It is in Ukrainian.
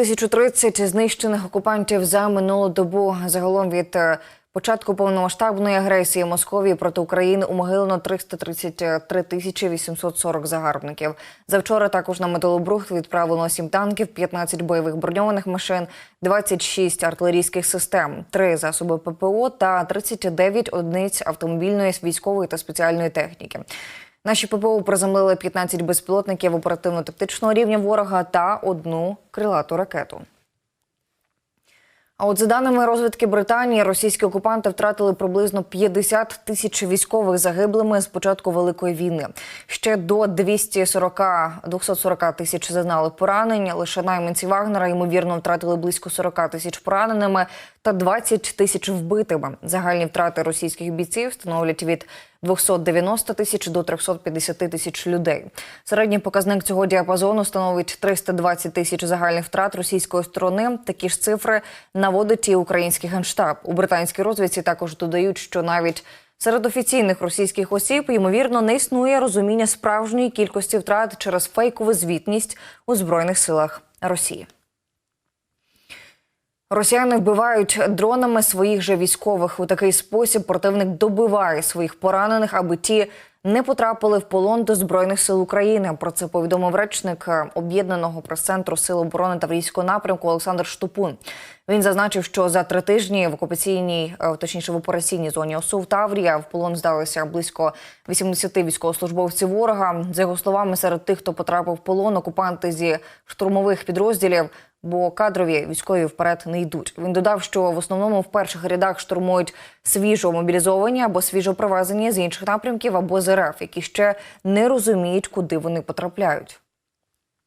1030 знищених окупантів за минулу добу. Загалом від е, початку повномасштабної агресії Московії проти України у могилено 333 тисячі 840 загарбників. Завчора також на металобрухт відправлено 7 танків, 15 бойових броньованих машин, 26 артилерійських систем, 3 засоби ППО та 39 одиниць автомобільної, військової та спеціальної техніки. Наші ППО приземлили 15 безпілотників оперативно-тактичного рівня ворога та одну крилату ракету. А от за даними розвідки Британії, російські окупанти втратили приблизно 50 тисяч військових загиблими з початку великої війни. Ще до 240 240 тисяч зазнали поранень. Лише найманці Вагнера ймовірно втратили близько 40 тисяч пораненими та 20 тисяч вбитими. Загальні втрати російських бійців становлять від 290 тисяч до 350 тисяч людей. Середній показник цього діапазону становить 320 тисяч загальних втрат російської сторони. Такі ж цифри наводить і український генштаб. У британській розвідці також додають, що навіть серед офіційних російських осіб ймовірно не існує розуміння справжньої кількості втрат через фейкову звітність у збройних силах Росії. Росіяни вбивають дронами своїх же військових. У такий спосіб противник добиває своїх поранених, аби ті не потрапили в полон до збройних сил України. Про це повідомив речник е, об'єднаного прес-центру Сил оборони Таврійського напрямку Олександр Штупун. Він зазначив, що за три тижні в окупаційній, е, точніше в операційній зоні ОСУ в Таврія в полон здалися близько 80 військовослужбовців ворога. За його словами, серед тих, хто потрапив в полон, окупанти зі штурмових підрозділів. Бо кадрові військові вперед не йдуть. Він додав, що в основному в перших рядах штурмують свіжо мобілізовані або свіжо привезені з інших напрямків або з РФ, які ще не розуміють, куди вони потрапляють.